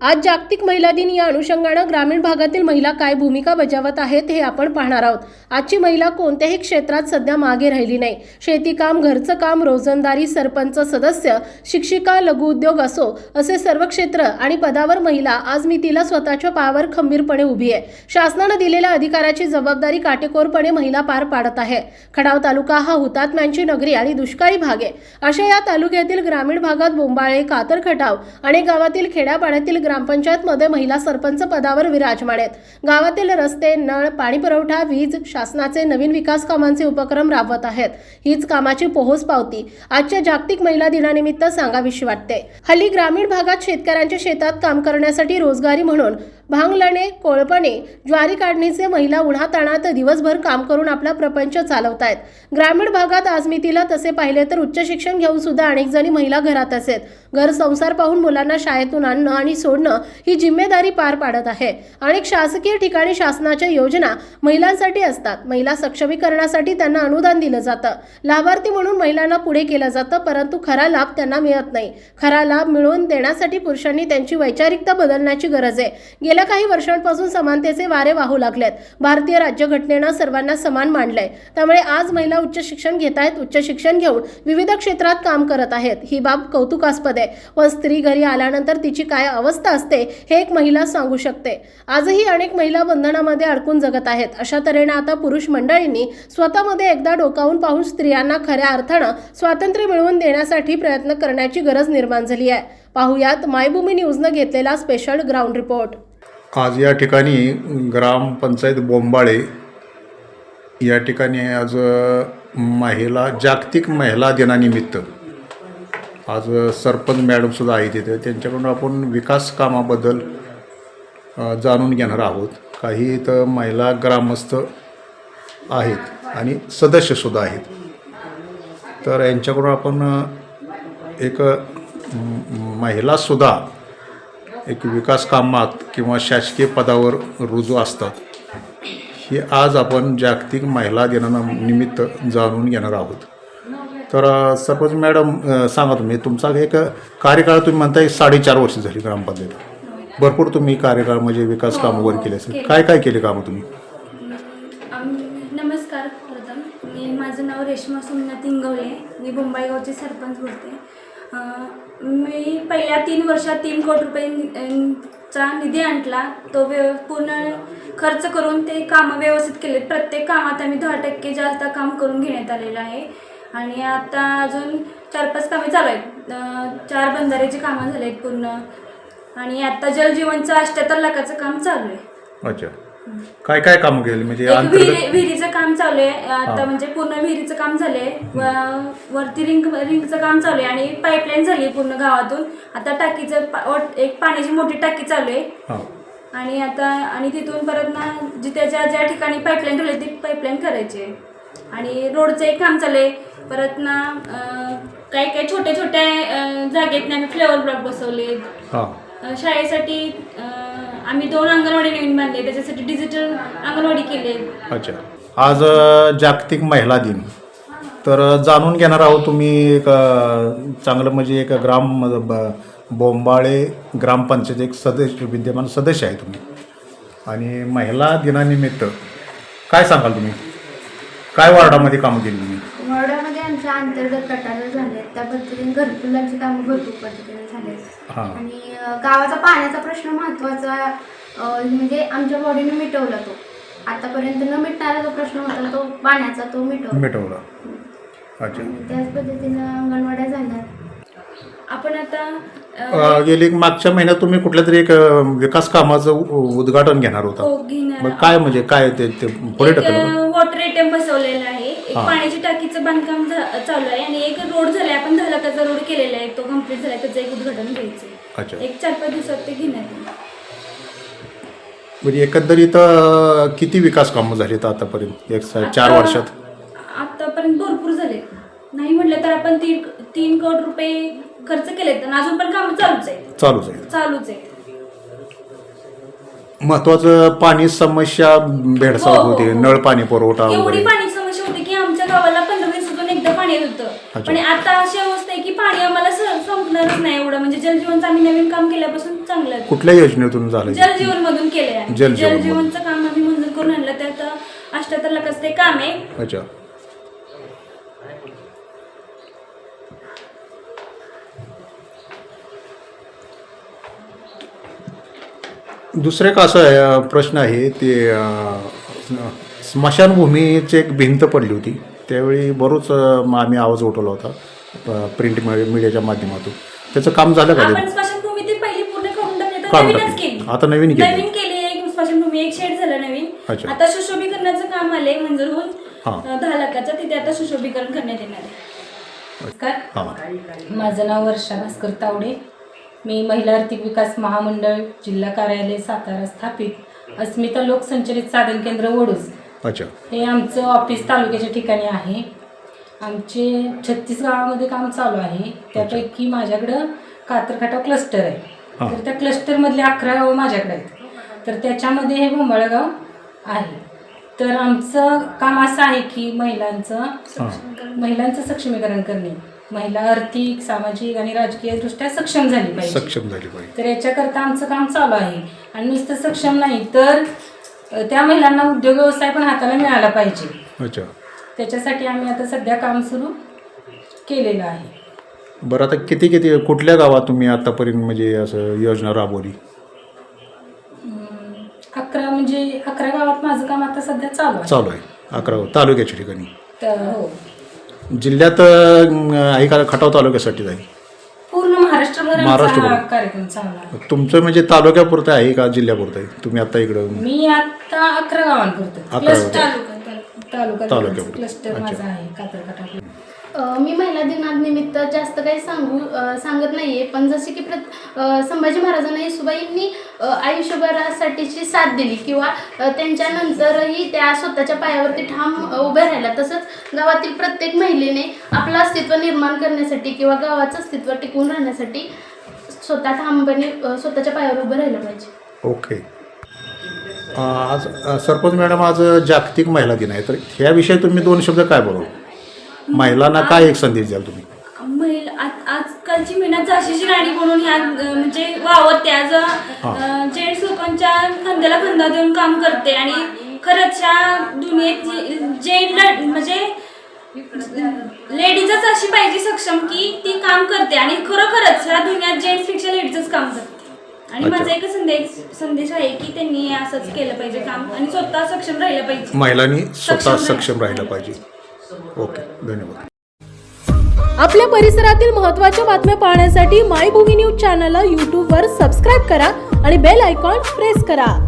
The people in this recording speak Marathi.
आज जागतिक महिला दिन या अनुषंगानं ग्रामीण भागातील महिला काय भूमिका बजावत आहेत हे आपण पाहणार आहोत. आजची महिला कोणत्याही क्षेत्रात सध्या मागे राहिली नाही. शेतीकाम घरचं काम रोजंदारी सरपंच सदस्य शिक्षिका लघुउद्योग असो असे सर्व क्षेत्र आणि पदावर महिला आज मी तिला स्वतःच्या पायावर खंबीरपणे उभी आहे. शासनानं दिलेल्या अधिकाराची जबाबदारी काटेकोरपणे महिला पार पाडत आहे. खडाव तालुका हा हुतात्म्यांची नगरी आणि दुष्काळी भाग आहे. अशा या तालुक्यातील ग्रामीण भागात बोंबाळे कातर खटाव आणि गावातील खेड्यापाड्यातील ग्रामपंचायतमध्ये महिला सरपंच पदावर विराजमान आहेत. गावातील रस्ते नळ पाणी पुरवठा वीज शासनाचे नवीन विकास कामांचे उपक्रम राबवत आहेत. हीच कामाची पोहोच पावती. आजच्या जागतिक महिला दिनानिमित्त सांगावीशी वाटते. हल्ली ग्रामीण भागात शेतकऱ्यांच्या शेतात काम करण्यासाठी रोजगारी म्हणून भांगलणे कोळपणे ज्वारी काढणीचे महिला उन्हाताणात दिवसभर काम करून आपला प्रपंच चालवत आहेत ग्रामीण भागात आजमितीला तसे पाहिले तर उच्च शिक्षण घेऊन सुद्धा अनेक जणी महिला घरात असेल घर संसार पाहून मुलांना शाळेतून आणणं आणि सोडणं ही जिम्मेदारी पार पाडत आहे. अनेक शासकीय ठिकाणी शासनाच्या योजना महिलांसाठी असतात. महिला सक्षमीकरणासाठी त्यांना अनुदान दिलं जातं. लाभार्थी म्हणून महिलांना पुढे केलं जातं परंतु खरा लाभ त्यांना मिळत नाही. खरा लाभ मिळवून देण्यासाठी पुरुषांनी त्यांची वैचारिकता बदलण्याची गरज आहे. गेल्या काही वर्षांपासून समानतेचे वारे वाहू लागलेत. भारतीय राज्यघटनेनं सर्वांना समान मांडलंय त्यामुळे आज महिला उच्च शिक्षण घेत आहेत उच्च शिक्षण घेऊन विविध क्षेत्रात काम करत आहेत. ही बाब कौतुकास्पद आहे. व स्त्री घरी आल्यानंतर तिची काय अवस्था असते हे एक महिला सांगू शकते. आजही अनेक महिला बंधनामध्ये अडकून जगत आहेत. अशा तऱ्हेनं आता पुरुष मंडळींनी स्वतःमध्ये एकदा डोकावून पाहून स्त्रियांना खऱ्या अर्थानं स्वातंत्र्य मिळवून देण्यासाठी प्रयत्न करण्याची गरज निर्माण झाली आहे. पाहुयात मायभूमी न्यूजनं घेतलेला स्पेशल ग्राउंड रिपोर्ट. आज या ठिकाणी ग्रामपंचायत बोंबाळे या ठिकाणी आज महिला जागतिक महिला दिनानिमित्त आज सरपंच मॅडमसुद्धा आहे तिथे त्यांच्याकडून आपण विकास कामाबद्दल जाणून घेणार आहोत. काही इथं महिला ग्रामस्थ आहेत आणि सदस्यसुद्धा आहेत. तर यांच्याकडून आपण एक महिलासुद्धा एक विकास कामात किंवा शासकीय पदावर रुजू असतात. हे आज आपण जागतिक महिला दिनानिमित्त जाणून घेणार आहोत. तर सरपंच मॅडम सांगा तुम्ही तुमचा एक कार्यकाळ तुम्ही म्हणताय साडेचार वर्ष झाली ग्रामपंचायत. भरपूर तुम्ही कार्यकाळ म्हणजे विकास कामं वगैरे केले असेल. काय काय केले कामं तुम्ही? नमस्कार प्रथम. मी माझं नाव रेश्मा सोमनाथ इंगवले. मी मुंबई गावचे सरपंच बोलते. मी पहिल्या तीन वर्षात तीन कोटी रुपये चा निधी आणला. तो व्यव पूर्ण खर्च करून ते कामं व्यवस्थित केलेत. प्रत्येक कामात आम्ही दहा टक्के जास्त काम करून घेण्यात आलेलं आहे. आणि आता अजून चार पाच कामे चालू आहेत. चार बंधाऱ्याची कामं झाली आहेत पूर्ण. आणि आता जलजीवनचं अठ्ठ्याहत्तर लाखाचं काम चालू आहे. अच्छा. काय काय कामं केली? म्हणजे एक विहिरी अंतर्गत विहिरीचं काम चालू आहे. आता. म्हणजे पूर्ण विहिरीचं काम झालंय. व- वरती रिंग रिंगचं काम चालू आहे आणि पाईपलाईन झाली आहे पूर्ण गावातून. आता टाकीचं पा- एक पाण्याची मोठी टाकी चालू आहे. हां. आणि आता आणि तिथून परत ना जिथे ज्या ज्या ठिकाणी पाईपलाईन ठेवली ती पाईपलाईन करायची आहे. आणि रोडचं एक काम चालू आहे. परत ना अं, काही काही छोट्या छोट्या अं, जागेत ना आम्ही फ्लेवर ब्लॉक बसवले हां. शाळेसाठी अ, आम्ही दोन अंगणवाडी नवीन बांधले त्याच्यासाठी डिजिटल अंगणवाडी केली. अच्छा. आज अ, जागतिक महिला दिन. तर अ, जाणून घेणार आहोत तुम्ही एक अ, चांगलं म्हणजे एक ग्राम ब- बोंबाळे ग्रामपंचायत एक सदस्य विद्यमान सदस्य आहे तुम्ही. आणि महिला दिनानिमित्त काय सांगाल तुम्ही? काय वार्डामध्ये कामं केली तुम्ही? आमच्या अंतर्गत गटारं झाले त्या पद्धतीने घरकुलाची कामं भरपूर पद्धतीने झाले हां. आणि अं, गावाचा पाण्याचा प्रश्न महत्त्वाचा अं, म्हणजे आमच्या बॉडीने मिटवला तो. आतापर्यंत न मिटणारा जो प्रश्न होता तो पाण्याचा तो मिटवला. मिटवला. अच्छा. आणि त्याच पद्धतीनं अंगणवाड्या झाल्या आपण आता अ, अ, गेली मागच्या महिन्यात तुम्ही कुठल्या तरी एक अ, विकास कामाचं उ- उद्घाटन घेणार होता. हो घेणार मग काय म्हणजे काय ते ते पुढे ढकललं? का? वॉटर एटीएम बसवलेला आहे. एक हा. पाण्याची टाकीचं बांधकाम झा- चालू आहे आणि एक रोड झालाय आपण दहा लाखाचा रोड केलेला आहे तो कंप्लीट झालाय त्याचं एक उद्घाटन घ्यायचं अच्छा. एक चार पाच दिवसात ते घेण्यात येईल म्हणजे एकंदरीत अ, किती विकास कामं झालीत आतापर्यंत? एक सा- चार आता- वर्षात? आतापर्यंत भरपूर झाले नाही म्हटलं तर आपण तीन तीन कोटी रुपये खर्च केलेत आणि अजून पण कामं चालूच आहेत. चालूच आहे चालूच आहेत. महत्वाचं पाणी समस्या भेडसावत हो, हो, होती हो. नळ पाणी पुरवठा एवढी वगैरे. पाणी समस्या होती की आमच्या गावाला पंधरा दिवसातून एकदा पाणी येत होतं. पण आता अशी अवस्था आहे की पाणी आम्हाला स- संपणार होणारच नाही एवढं म्हणजे जलजीवनचं आम्ही नवीन काम केल्यापासून चांगलं आहे. कुठल्या योजनेतून झालं? जलजीवन मधून. जलजीवन मधून. जलजीवनचं काम आम्ही मंजूर करून आणलं त्यात अष्ट्याहत्तर लाखाचं ते काम आहे अच्छा दुसरं एक असं आहे, अं, प्रश्न आहे ते अं, स्मशानभूमीची एक भिंत पडली होती त्यावेळी बरोच आम्ही आवाज उठवला होता प्रिंट मीडियाच्या माध्यमातून त्याचं काम झालं का ते? आपण स्मशानभूमी ती पहिली पूर्ण करून टाकली तर काढून नवीनच टाकली. केली आता नवीन केली. नवीन केली एक स्मशानभूमी एक शेड झालं नवीन अच्छा. आता सुशोभीकरणाचं काम आलंय मंजूर होऊन हा. अं, दहा लाखाचं तिथे आता सुशोभीकरण करण्यात येणार आहे नमस्कार हां माझं नाव वर्षा भास्कर तावडे मी महिला आर्थिक विकास महामंडळ जिल्हा कार्यालय सातारा स्थापित अस्मिता लोकसंचलित साधन केंद्र वडूज अच्छा. हे आमचं ऑफिस तालुक्याच्या ठिकाणी आहे. आमचे छत्तीस गावामध्ये काम चालू आहे. त्यापैकी माझ्याकडं कातरखाटा क्लस्टर आहे. हां. तर त्या क्लस्टरमधले अकरा गावं माझ्याकडे आहेत. तर त्याच्यामध्ये हे बोंबाळगाव आहे. तर आमचं काम असं आहे की महिलांचं हां. महिलांचं सक्षमीकरण करणे. महिला आर्थिक सामाजिक आणि राजकीय दृष्ट्या सक्षम झाली पाहिजे. सक्षम झाली पाहिजे. तर याच्याकरता आमचं काम चालू आहे. आणि नुसतं सक्षम नाही तर त्या महिलांना उद्योग व्यवसाय पण हाताला मिळाला पाहिजे. अच्छा. त्याच्यासाठी आम्ही आता सध्या काम सुरू केलेलं आहे. बरं आता किती किती कुठल्या गावात तुम्ही आतापर्यंत म्हणजे असं योजना राबवली? अं, अकरा म्हणजे अकरा गावात माझं काम आता सध्या चालू आहे. चालू आहे. अकरा तालुक्याच्या ठिकाणी. तर हो. जिल्ह्यात अं, आहे का खटाव तालुक्यासाठी जाईल आमचा. हा कार्यक्रम आहे तुमचं म्हणजे तालुक्यापुरतं आहे का जिल्ह्यापुरतं आहे तुम्ही आता इकडं मी आता अकरा गावांपुरतं अकरा क्लस्टर तालुका तालुका तालुक्यापुरतं. क्लस्टर अच्छा. माझा आहे कातरकाटा अ, मी महिला दिनानिमित्त जास्त काही सांगू अ, सांगत नाहीये पण जसे की प्रत अ, संभाजी महाराजांना येसुबाईंनी अ, आयुष्यभरासाठीची साथ दिली किंवा अ, त्यांच्यानंतरही त्या स्वतःच्या पायावरती ठाम अ, उभ्या राहिल्या तसंच गावातील प्रत्येक महिलेने आपलं अस्तित्व निर्माण करण्यासाठी किंवा गावाचं अस्तित्व टिकून राहण्यासाठी स्वतः ठामपणे स्वतःच्या पायावर उभं राहिलं पाहिजे. ओके. अं, आज अं, सरपंच मॅडम आज जागतिक महिला दिन आहे. तर ह्याविषयी तुम्ही दोन शब्द काय बोलू महिलांना काय एक संदेश द्याल तुम्ही? महिला आज- आजकालची महिला झाशीची राणी म्हणून ह्या अं, म्हणजे वावरते. आज जेंट्स लोकांच्या खांद्याला खांदा देऊन काम करते. आणि खरंच ह्या दुनियेत जेंट म्हणजे लेडीजच अशी पाहिजे सक्षम की ती काम करते आणि खरोखरच ह्या दुनियात जेंट्सपेक्षा लेडीजच काम करते. आणि. माझा एकच संदेश संदेश आहे की त्यांनी असंच केलं पाहिजे काम आणि स्वतः सक्षम राहिलं पाहिजे. महिलांनी स्वतः सक्षम सक्षम राहिलं पाहिजे. ओके धन्यवाद. आपल्या परिसरातील महत्त्वाच्या बातम्या पाहण्यासाठी मायभूमी न्यूज चॅनलला यूट्यूबवर सबस्क्राईब करा आणि बेल आयकॉन प्रेस करा.